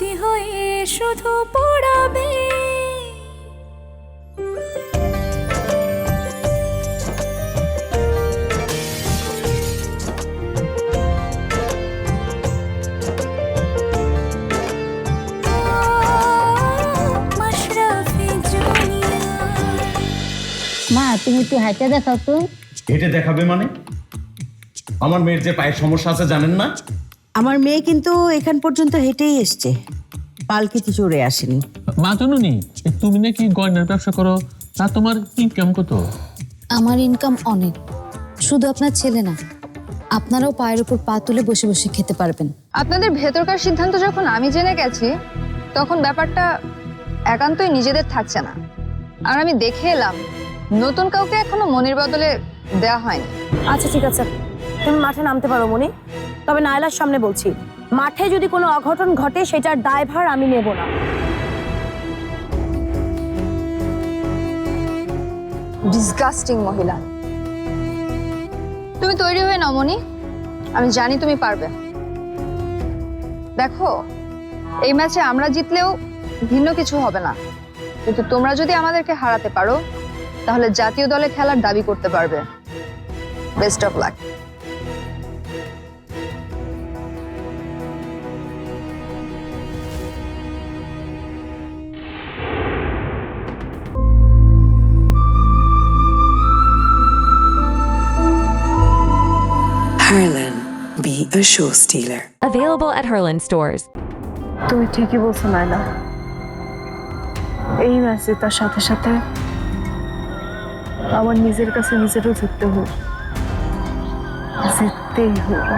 স্মৃতি হয়ে শুধু পড়াবে। মা তুমি একটু হাইটা দেখাও তো। হেঁটে দেখাবে মানে? আমার মেয়ের যে পায়ের সমস্যা আছে জানেন না? আমার মেয়ে কিন্তু এখান পর্যন্ত হেঁটেই এসছে। পালকিতে চড়ে আসেনি। মা জননী তুমি নাকি গয়নার ব্যবসা করো? তা তোমার ইনকাম কত? আমার ইনকাম অনেক। শুধু আপনার ছেলে না আপনারাও পায়ের উপর পা তুলে বসে বসে খেতে পারবেন। আপনাদের ভেতরকার সিদ্ধান্ত যখন আমি জেনে গেছি তখন ব্যাপারটা একান্তই নিজেদের থাকছে না। আর আমি দেখে এলাম নতুন কাউকে এখনও মনির বদলে দেয়া হয়নি। আচ্ছা ঠিক আছে। তুমি মাঠে নামতে পারো মনি। তবে নায়লার সামনে বলছি, মাঠে যদি কোনো অঘটন ঘটে, সেটার দায়ভার আমি নেব না। ডিসগাস্টিং মহিলা। তুমি তৈরি হয়ে নাও মনি আমি জানি তুমি পারবে। দেখো, এই ম্যাচে আমরা জিতলেও ভিন্ন কিছু হবে না। কিন্তু তোমরা যদি আমাদেরকে হারাতে পারো, তাহলে জাতীয় দলে খেলার দাবি করতে পারবে। Best of luck Harlan, be a show stealer. Available at Herland stores. তুমি ঠিকই বলছো নায়লা এই ম্যাচে তার সাথে সাথে আমার নিজের কাছে নিজেরও জিততে হোক জিততেই হোক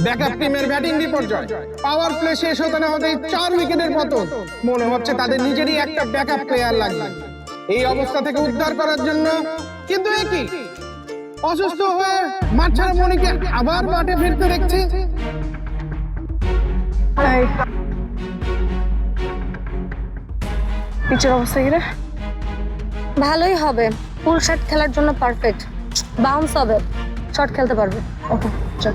ব্যাকআপ টিমের ব্যাটিং বিপর্যয়। পাওয়ার প্লে শেষ হতে না হতেই চার উইকেটের পতন। মনে হচ্ছে তাদের নিজেরই একটা ব্যাকআপ প্লেয়ার লাগবে। এই অবস্থা থেকে উদ্ধার করার জন্য কিন্তু এ কি? অসুস্থ হয়ে মাঠ ছাড়া মনিকে আবার মাঠে ফিরতে দেখছি। পিচের অবস্থা কি রে? ভালোই হবে। ফুল শট খেলার জন্য পারফেক্ট বাউন্স হবে। শট খেলতে পারবে। ওকে চল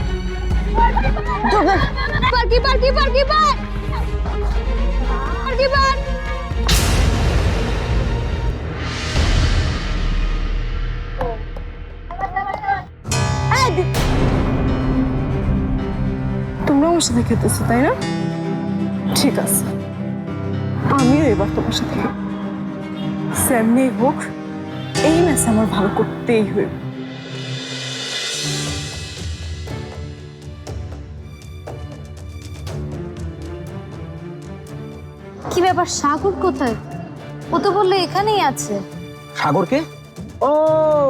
keeper keeper keeper keeper keeper তোমরা আমার সাথে খেতেছো তাই না? ঠিক আছে। আমিও এবার তোমার সাথে। খেলব। সেমনি হোক, এই ম্যাচ আমার ভালো করতেই হইবে কি ব্যাপার সাগর কোথায়? ও তো বলল এখানেই আছে। সাগরকে? ও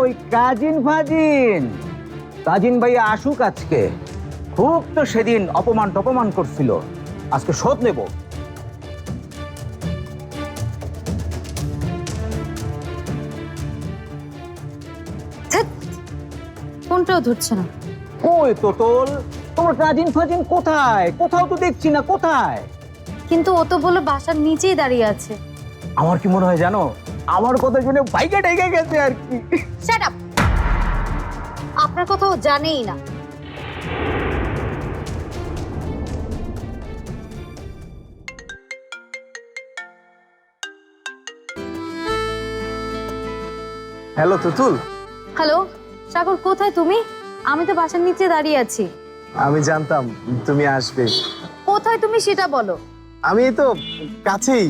ওই কাজিন ফাজিন। কাজিন ভাই আসুক আজকে। খুব তো সেদিন অপমান টপমান করছিল। আজকে শোধ নেব। ফোনটাও ধরছে না। ওই তোতল? তোমার কাজিন ফাজিন কোথায়? কোথাও তো দেখছি না কোথায়? কিন্তু ও তো বলল বাসার নিচেই দাঁড়িয়ে আছে। আমার কি মনে হয় জানো? আমার কথা শুনে বাইকে ঢেকে গেছে আর কি। শাট আপ আপনার কথা ও জানেই না। হ্যালো তুতুল হ্যালো সাগর কোথায় তুমি? আমি তো বাসার নিচে দাঁড়িয়ে আছি। আমি জানতাম তুমি আসবে। কোথায় তুমি সেটা বলো। আমি এই তো কাছেই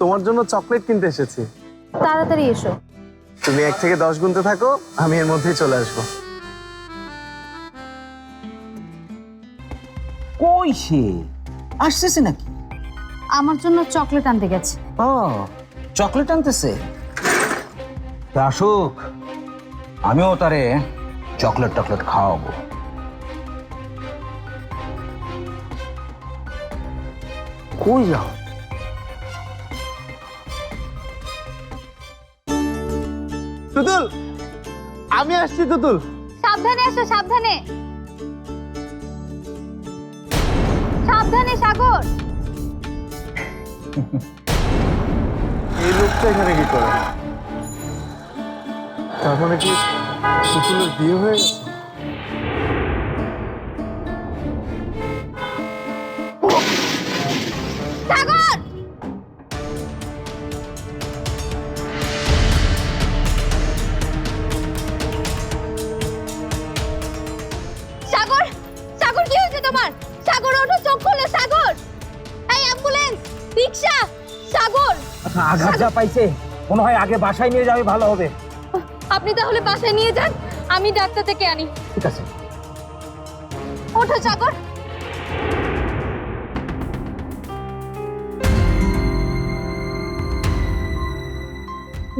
তোমার জন্য চকলেট কিনতে এসেছি। তাড়াতাড়ি এসো। তুমি এক থেকে দশ গুনতে থাকো আমি এর মধ্যেই চলে আসব। কই সে? আসতেছে নাকি? আমার জন্য চকলেট আনতে গেছে। ও চকলেট আনতেছে? তা আসুক আমিও তারে চকলেট টকলেট খাওয়াবো। কই যাও? তুতুল আমি আসছি তুতুল। সাবধানে এসো সাবধানে। সাবধানে সাগর। এই লোকটা এখানে কি করে? তার মানে কি তুতুলের বিয়ে হয়ে গেছে? সাগর! সাগর সাগর কি হয়েছে তোমার? সাগর ওঠো চোখ খোলো সাগর! এই অ্যাম্বুলেন্স রিক্সা সাগর! আঘাত যা পাইছে মনে হয় আগে বাসায় নিয়ে যাবে ভালো হবে। আপনি তাহলে বাসায় নিয়ে যান আমি ডাক্তার থেকে আনি। ঠিক আছে। ওঠো সাগর!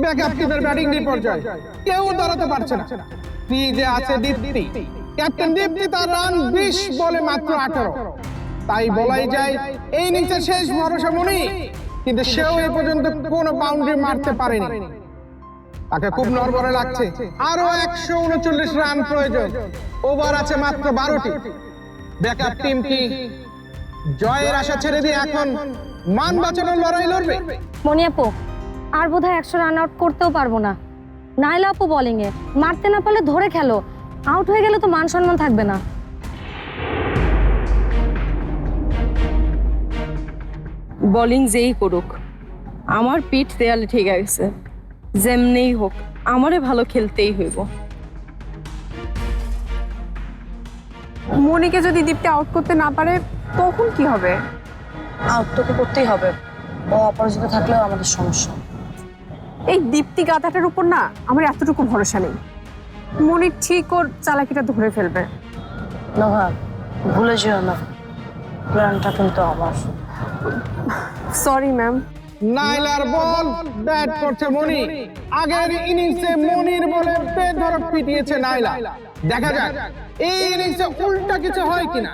ব্যাকআপ টিমের ব্যাটিং বিপর্যয় কেউ দাঁড়াতে পারছে না। ক্রিজে আছে দীপ্তি। ক্যাপ্টেন দীপ্তি তার রান বিশ বলে মাত্র আঠারো। তাই বলাই যায়, এই ইনিংসের শেষ ভরসা মনি। কিন্তু সেও এ পর্যন্ত কোনো বাউন্ডারি মারতে পারেনি। তাকে খুব নড়বড়ে লাগছে। আরও একশো উনচল্লিশ রান প্রয়োজন। ওভার আছে মাত্র বারোটি। ব্যাকআপ টিম কি জয়ের আশা ছেড়ে দিয়ে এখন মান বাঁচানোর লড়াই লড়বে? মনি আপু আর বোধহয় একশো রান আউট করতেও পারব না। নাইলা আপু বোলিং এ মারতে না পারলে ধরে খেলো। আউট হয়ে গেলে তো মান সম্মান থাকবে না। বোলিং যেই করুক আমার পিঠ দেয়ালে ঠিক আছে যেমনেই হোক আমারে ভালো খেলতেই হইব। মনিকে যদি দীপ্তি আউট করতে না পারে তখন কি হবে? আউট তো করতেই হবে। ও অপরাজিত থাকলেও আমাদের সমস্যা। এই দীপ্তি গাধাটার উপর না আমার এতটুকু ভরসা নেই। মনির ঠিক ওর চালাকিটা ধরে ফেলবে। নভা ভুলে যেও না। প্ল্যানটা কিন্তু আমার। সরি ম্যাম নাইলার বল ব্যাট করছে মনি। আগের ইনিংসে মনির বলে বেধরক পিটিয়েছে নাইলা। দেখা যাক এই ইনিংসে উল্টা কিছু হয় কিনা।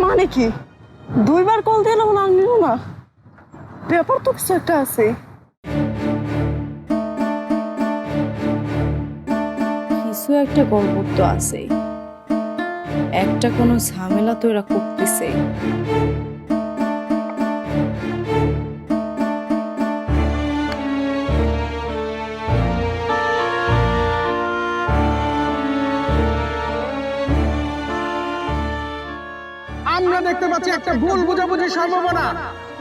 মানে কি? দুইবার কল দিলাম না নিল না? ব্যাপার তো কিছু একটা আছে। কিছু একটা গড়বড় তো আছেই একটা কোনো ঝামেলা তো এরা করতেছে। দেখতে পাচ্ছি একটা ভুল বোঝাবুঝির সম্ভাবনা।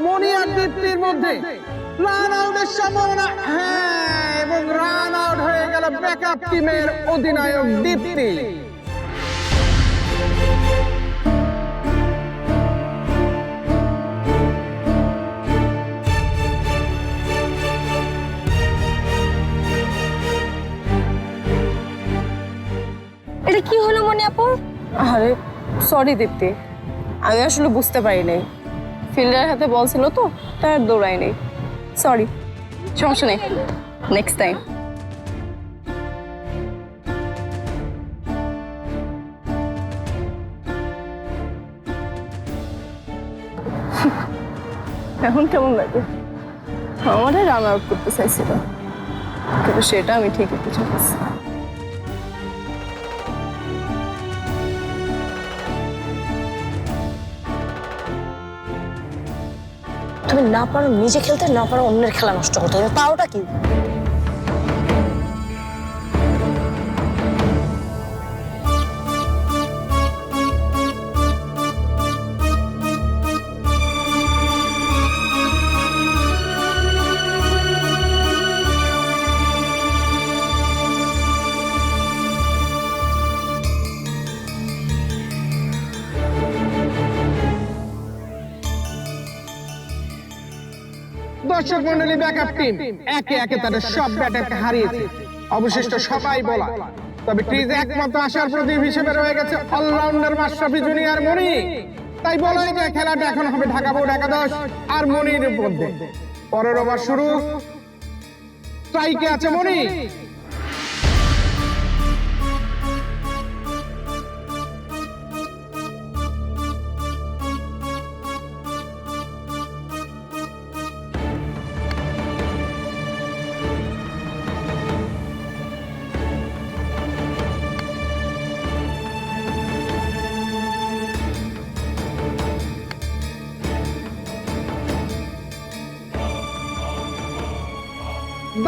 মনি আর দীপ্তির মধ্যে। রান আউটের সম্ভাবনা। হ্যাঁ এবং রান আউট হয়ে গেল ব্যাকআপ টিমের অধিনায়ক দীপ্তি। এটা কি হলো মনি আপু? আরে সরি দীপ্তি। আমি আসলে বুঝতে পারি নাই। ফিল্ডার হাতে বল ছিল তো তার দৌড়াই নেই। সরি সমস্যা নেই। নেক্সট টাইম এখন কেমন লাগে? আমাদের রান আউট করতে চাইছিল, কিন্তু সেটা আমি ঠিকই বুঝে গেছি তুমি না পারো নিজে খেলতে না পারো অন্যের খেলা নষ্ট করতে। পারোটা কি? দর্শক মন্ডলী ব্যাকআপ টিম একে একে তাদের সব ব্যাটারকে হারিয়েছে। অবশিষ্ট সবাই বলা তবে ক্রিজে একমাত্র আসার প্রদীপ হিসেবে রয়ে গেছে অলরাউন্ডার মাশরাফি জুনিয়র মনি তাই বলাই যায় খেলাটা এখন হবে ঢাকা বোর্ড একাদশ আর মনির মধ্যে। পরের ওভার শুরু। স্ট্রাইকে আছে মনি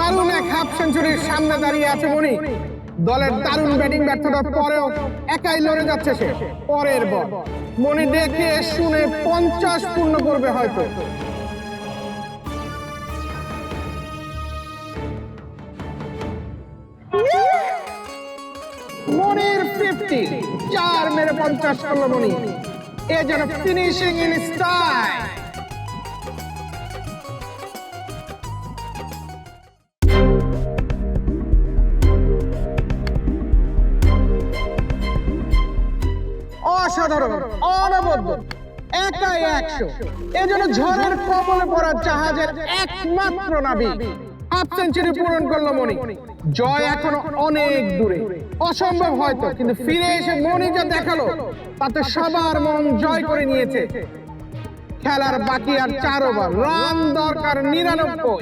দারুণ এক হাফ সেঞ্চুরির সামনে দাঁড়িয়ে আছে মনি দলের দারুণ ব্যাটিং ব্যর্থতার পরেও একাই লড়ে যাচ্ছে সে, পরের বল। মনি দেখে শুনে পঞ্চাশ পূর্ণ করবে হয়তো। মনির ফিফটি চার মেরে পঞ্চাশ করল মনি এ যেন ফিনিশিং ইন স্টাইল একশো এজন্য ঝড়ের কবলে পড়া জাহাজের একমাত্র নাবিক হাফ সেঞ্চুরি পূরণ করল মনি জয় এখনও অনেক দূরে। অসম্ভব হয়তো কিন্তু ফিরে এসে মনি যা দেখাল তাতে সবার মন জয় করে নিয়েছে। খেলার বাকি আর চার ওভার রান দরকার নিরানব্বই।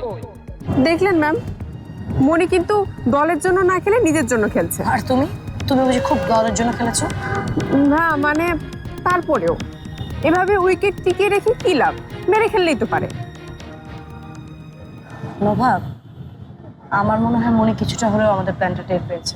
দেখলেন ম্যাম মনি কিন্তু দলের জন্য না খেলে নিজের জন্য খেলছে। আর তুমি? তুমি বুঝি খুব দলের জন্য খেলেছো। না মানে তারপরেও। উইকেট টিকিয়ে রেখে কি লাভ? মেরে খেললেই তো পারে। নোভাব আমার মনে হয় মনে কিছুটা হলেও আমাদের প্ল্যানটা টের পেয়েছে।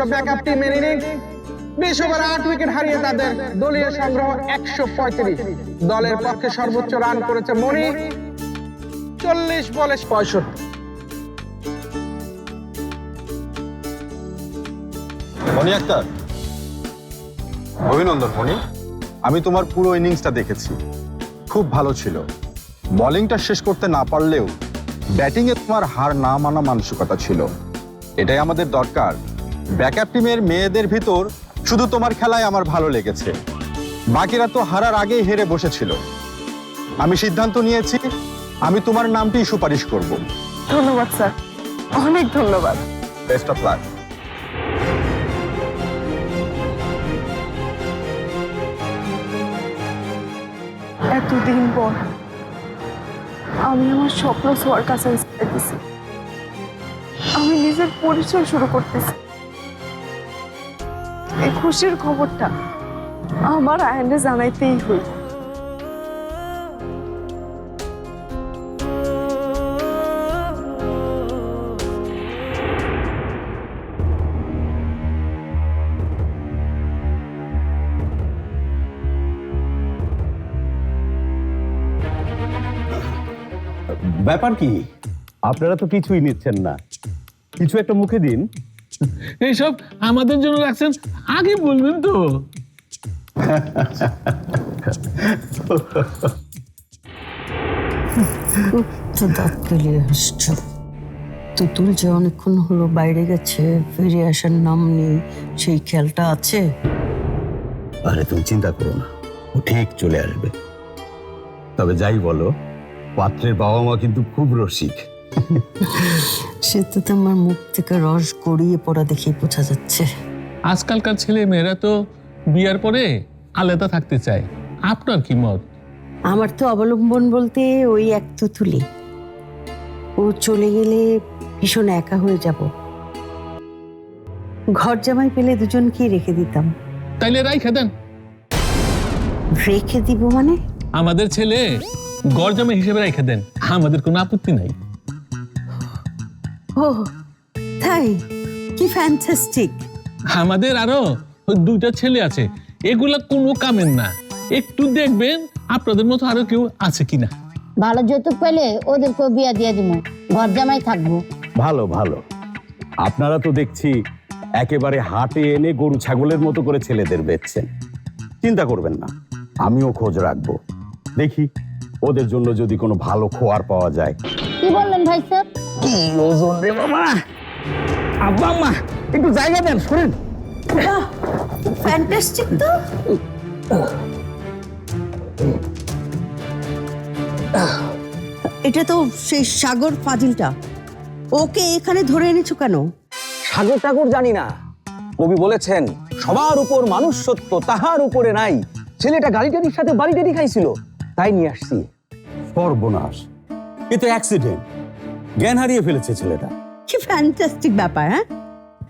হলো ব্যাকআপ টিমের ইনিংস বিশ ওভার আট উইকেট হারিয়ে তাদের দলীয় সংগ্রহ একশো পঁয়ত্রিশ। দলের পক্ষে সর্বোচ্চ রান করেছে মনি চল্লিশ বলে পঁয়ষট্টি। মনি আক্তার। অভিনন্দন মনি আমি তোমার পুরো ইনিংসটা দেখেছি। খুব ভালো ছিল। বোলিংটা শেষ করতে না পারলেও ব্যাটিংয়ে তোমার হার না মানা মানসিকতা ছিল। এটাই আমাদের দরকার। ব্যাকআপ টিমের মেয়েদের ভিতর শুধু তোমার খেলায় আমার ভালো লেগেছে। বাকিরা তো হারার আগেই হেরে বসেছিল। আমি সিদ্ধান্ত নিয়েছি আমি তোমার নামটি সুপারিশ করব। ধন্যবাদ স্যার। অনেক ধন্যবাদ। Best of luck. এতদিন পর আমি আমার স্বপ্ন কাছে দিছি আমি নিজের পরিচয় শুরু করতেছি। এই খুশির খবরটা আমার আয়নে জানাইতেই হইল। ব্যাপার কি? আপনারা তো কিছুই নিচ্ছেন না। কিছু একটা মুখে দিন। এইসব আমাদের জন্য রাখছেন আগে বলবেন তো। দাঁত কেলিয়ে আসছো তুতুল যে অনেকক্ষণ হলো বাইরে গেছে ফিরে আসার নাম নেই সেই খেয়ালটা আছে? আরে তুমি চিন্তা করো না ও ঠিক চলে আসবে। তবে যাই বলো পাত্রের বাবা মা কিন্তু খুব রসিক। সে তো তোমার মুখ থেকে রস গড়িয়ে পড়া দেখেই বোঝা যাচ্ছে। আজকালকার ছেলে মেয়েরা তো বিয়ার পরে আলাদা থাকতে চায়। আপনার কি মত? আমার তো অবলম্বন বলতে ওই এক তুতুলি। ও চলে গেলে ভীষণ একা হয়ে যাব। ঘর জামাই পেলে দুজনকেই রেখে দিতাম। তাইলে রাইখে দেন। রেখে দিব মানে? আমাদের ছেলে গরজামে হিসেবে রেখে দেন। আমাদের কোনো আপত্তি নাই। ও তাই? কি ফ্যান্টাস্টিক আমাদের আরও ওই দুইটা ছেলে আছে। এগুলা কোনো কামের না। একটু দেখবেন আপনাদের মতো আরও কেউ আছে কিনা। ভালো যৌতুক পেলে ওদেরকেও বিয়া দিয়ে দিব। ঘর জামাই থাকব। ভালো ভালো। আপনারা তো দেখছি একেবারে হাটে এনে গরু ছাগলের মতো করে ছেলেদের বেচছেন। চিন্তা করবেন না আমিও খোঁজ রাখব। দেখি ওদের জন্য যদি কোনো ভালো খোয়ার পাওয়া যায়। কি বললেন ভাই স্যার? কি ওজন রে বাবা আব্বা আম্মা একটু জায়গা দেন শোনেন ফ্যান্টাস্টিক তো এটা তো সেই সাগর ফাজিলটা। ওকে এখানে ধরে এনেছো কেন? সাগর টাগর জানি না। কবি বলেছেন সবার উপর মানুষ সত্য তাহার উপরে নাই। ছেলেটা গাড়ি টাড়ির সাথে বাড়ি টাড়ি খাইছিল তাই নিয়ে আসছি। সর্বনাশ। এ তো অ্যাক্সিডেন্ট জ্ঞান হারিয়ে ফেলেছে ছেলেটা। কি ফ্যান্টাস্টিক ব্যাপার হ্যাঁ?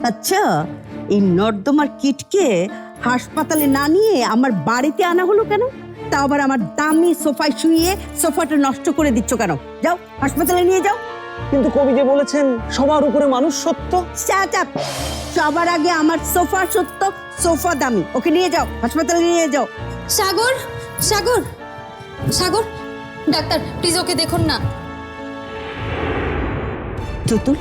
আচ্ছা এই নর্দমার কিটকে হাসপাতালে না নিয়ে আমার বাড়িতে আনা হলো কেন? তা আবার আমার দামি সোফায় শুয়ে সোফাটা নষ্ট করে দিচ্ছ কেন? যাও হাসপাতালে নিয়ে যাও। কিন্তু কবি যে বলেছেন সবার উপরে মানুষ সত্য! সবার আগে আমার সোফা সত্য সোফা দামি। ওকে নিয়ে যাও হাসপাতালে নিয়ে যাও। সাগর সাগর সাগর ডাক্তার প্লিজ ওকে দেখুন না। তুতুল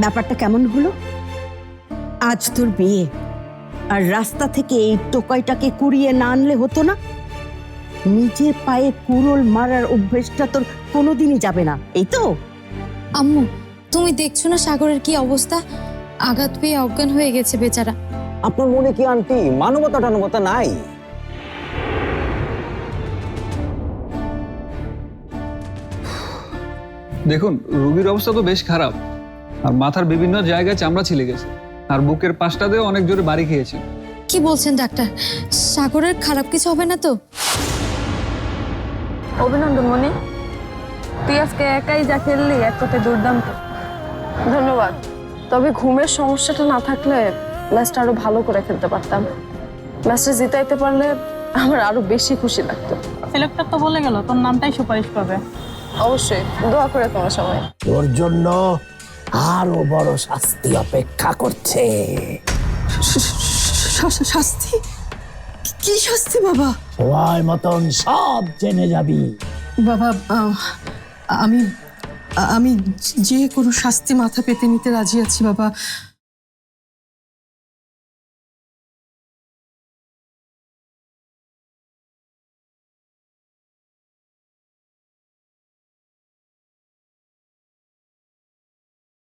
ব্যাপারটা কেমন হলো? আজ তোর বিয়ে। আর রাস্তা থেকে এই টোকাইটাকে কুড়িয়ে না আনলে হতো না? নিজের পায়ে কুড়োল মারার অভ্যেসটা তোর কোনোদিনই যাবে না এই তো? আম্মু তুমি দেখছ না সাগরের কি অবস্থা? আঘাত পেয়ে অজ্ঞান হয়ে গেছে বেচারা। আপনার মনে কি আন্টি মানবতা টানবতা নাই? দেখুন রোগীর অবস্থা তো বেশ খারাপ। আর মাথার বিভিন্ন জায়গায় চামড়া ছিলে গেছে। আর বুকের পাশটাতেও অনেক জোরে বাড়ি খেয়েছে। কি বলছেন ডাক্তার? সাগরের খারাপ কিছু হবে না তো? অভিনন্দন মনি তুই আজকে একাই যা খেললি এক কথায় দুর্দান্ত। ধন্যবাদ। তবে ঘুমের সমস্যাটা না থাকলে ম্যাচটা আরও ভালো করে খেলতে পারতাম। ম্যাচটা জিতাইতে পারলে আমার আরও বেশি খুশি লাগতো। সিলেক্টর তো বলে গেল তোর নামটাই সুপারিশ পাবে। অবশ্যই দোয়া করে তোমার সবাই তোর জন্য আরও বড় শাস্তি অপেক্ষা করছে। শাস্তি কি শাস্তি বাবা? সময় মতন সব জেনে যাবি। বাবা আমি আমি যে কোনো শাস্তি মাথা পেতে নিতে রাজি আছি বাবা।